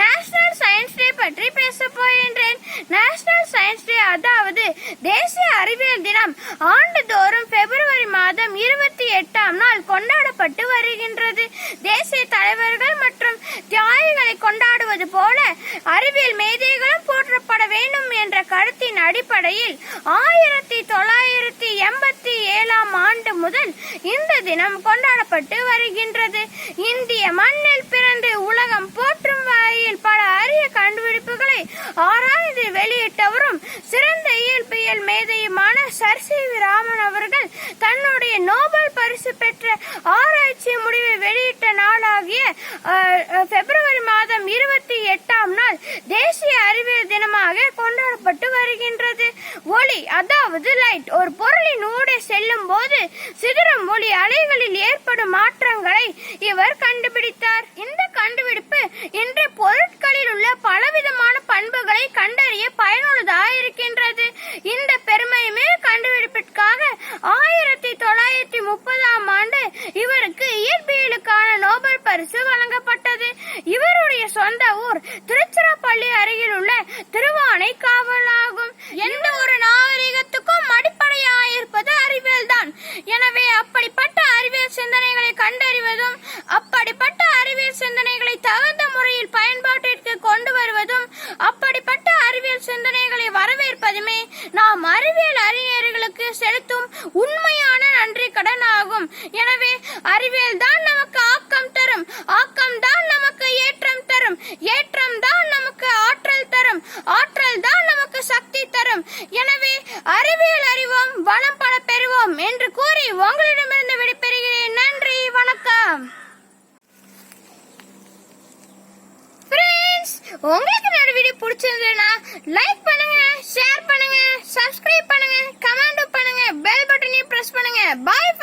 National science day பற்றி பேச போகின்றேன். நேஷனல் சயின்ஸ் டே அதாவது தேசிய அறிவியல் தினம். ஆண்டுதோறும் பிப்ரவரி மாதம் இருபத்தி எட்டாம் நாள் கொண்டாடப்பட்டு வருகின்றது. தேசிய தலைவர்கள் அறிவியல் மேதைகளும் போற்றப்பட வேண்டும் என்ற கருத்தின் அடிப்படையில் ஆயிரத்தி தொள்ளாயிரத்தி எண்பத்தி ஏழாம் ஆண்டு முதல் இந்த தினம் கொண்டாடப்பட்டு வருகின்றது. இந்திய மண்ணில் பிறந்து உலகம் போற்றும் வகையில் பல அரிய கண்டுபிடிப்புகளை ஆராய்ந்து வெளியிட்டவரும் சிறந்த இயற்பியல் மேதையுமான சர் சி வி ராமன் அவர்கள் தன்னுடைய நோபல் பரிசு பெற்ற ஆராய்ச்சி முடிவை வெளியிட்ட நாளாகிய அஹ், பிப்ரவரி மாதம் இருபத்தி எட்டாம் நாள் தேசிய அறிவியல் தினமாக கொண்டாடப்பட்டு ஒளி அதாவது லைட் ஒரு பொருளின் ஊடே செல்லும் போது சிதறும் ஒளி அலைகளில் ஏற்படும் மாற்றங்களை இவர் கண்டுபிடித்தார். இந்த கண்டுபிடிப்பு இன்று பொருட்களில் உள்ள பலவிதமான பண்புகளை கண்டறிய பயனுள்ளதாக இருக்கின்றது. இந்த பெருமையுமே கண்டுபிடிப்பிற்காக ஆயிரத்தி தொள்ளாயிரத்தி முப்பதாம் ஆண்டு இவருக்கு இயற்பியலுக்கான நோபல் பரிசு வழங்கப்பட்டது. இவருடைய சொந்த ஊர் திருச்சிராப்பள்ளி அருகில் உள்ள திருவானை காவல் வரவேற்பதுமே நாம் அறிவியல் அறிஞர்களுக்கு செலுத்தும் உண்மையான நன்றி கடன் ஆகும் எனவே அறிவியல் தான் உங்களுக்கு என்னோட வீடியோ பிடிச்சிருந்ததுன்னா லைக் பண்ணுங்க ஷேர் பண்ணுங்க சப்ஸ்கிரைப் பண்ணுங்க கமெண்ட் பண்ணுங்க பெல் பட்டனையும் பிரஸ் பண்ணுங்க. பாய்